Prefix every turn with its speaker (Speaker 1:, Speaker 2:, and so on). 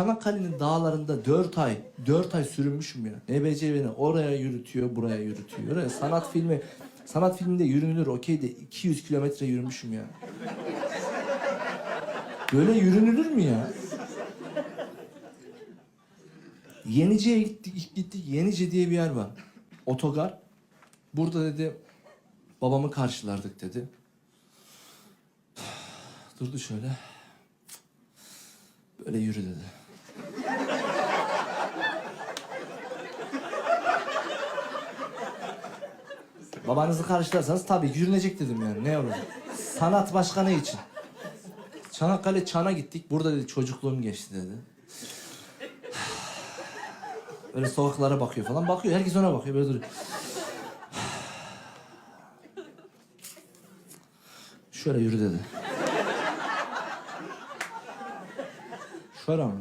Speaker 1: Çanakkale'nin dağlarında dört ay, dört ay sürünmüşüm ya. NBC beni oraya yürütüyor, buraya yürütüyor. Oraya sanat filmi, sanat filminde yürünülür okey de 200 kilometre yürümüşüm ya. Böyle yürünülür mü ya? Yenice'ye gittik, gittik. Yenice diye bir yer var. Otogar. Burada dedi babamı karşılardık dedi. Durdu şöyle. Böyle yürü dedi. Babanızı karşılarsanız tabii yürünecek dedim yani. Ne olacak? Sanat başka ne için? Çanakkale Çan'a gittik. Burada dedi çocukluğum geçti dedi. Böyle sokaklara bakıyor falan. Bakıyor. Herkes ona bakıyor. Böyle duruyor. Şöyle yürü dedi. Şöyle mi?